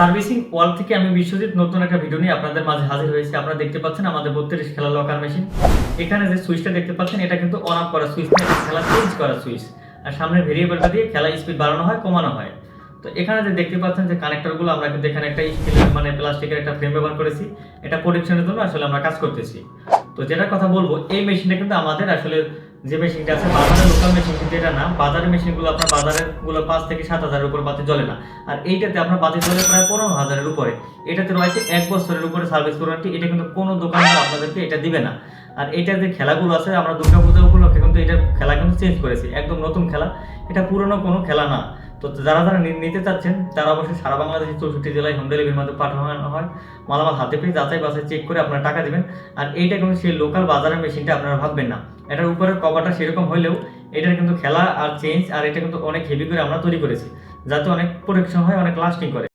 Servicing ওয়াল থেকে আমি বিশ্বজিৎ নতুন একটা ভিডিও নিয়ে আপনাদের মাঝে হাজির হয়েছি। আপনারা দেখতে পাচ্ছেন আমাদের বত্রিশ খেলা লকার মেশিন এখানে যে সুইচটা দেখতে পাচ্ছেন, এটা কিন্তু অন অফ করা সুইচ না খেলা চেঞ্জ করা সুইচ আর সামনে ভেরিয়েবলটা দিয়ে খেলা স্পিড বাড়ানো হয়, কমানো হয়। তো এখানে যে দেখতে পাচ্ছেন যে কানেক্টরগুলো আমরা কিন্তু এখানে একটা স্টিলের মানে প্লাস্টিকের একটা ফ্রেম ব্যবহার করেছি। এটা প্রোটেকশনের জন্য আসলে আমরা কাজ করতেছি। তো যেটা কথা বলব, এই মেশিনটা কিন্তু আমাদের আসলে যে মেশিনটা আছে, বাজারের লোকাল মেশিন কিন্তু এটা না বাজারের মেশিনগুলো আপনার বাজারেরগুলো পাঁচ থেকে সাত হাজারের উপর বাতি জ্বলে না। আর এইটাতে আপনার বাতি জ্বলে প্রায় পনেরো হাজারের উপরে। এটাতে রয়েছে এক বছরের উপরে সার্ভিস ওয়ারেন্টি এটা কিন্তু কোনো দোকানদার আপনাদেরকে এটা দিবে না। আর এটার যে খেলাগুলো আছে, আমরা দুর্গা পূজা উপলক্ষে কিন্তু এটার খেলা কিন্তু চেঞ্জ করেছি। একদম নতুন খেলা। এটা পুরনো কোনো খেলা না। তো যারা যারা নিতে চাচ্ছেন, তারা অবশ্যই সারা বাংলাদেশের চৌষট্টি জেলায় হোম ডেলিভারির মধ্যে পাঠানো হয়। মালামাল হাতে পেয়ে যাচাই বাছাই চেক করে আপনারা টাকা দেবেন। আর এইটা কিন্তু সেই লোকাল বাজারের মেশিনটা আপনারা ভাববেন না। এটার উপরের কভারটা সেরকম হলেও এটার কিন্তু খেলা আর চেঞ্জ আর এটা কিন্তু অনেক হেভি করে আমরা তৈরি করেছি। যাতে অনেক প্রোটেকশন হয়, অনেক লাস্টিং করে।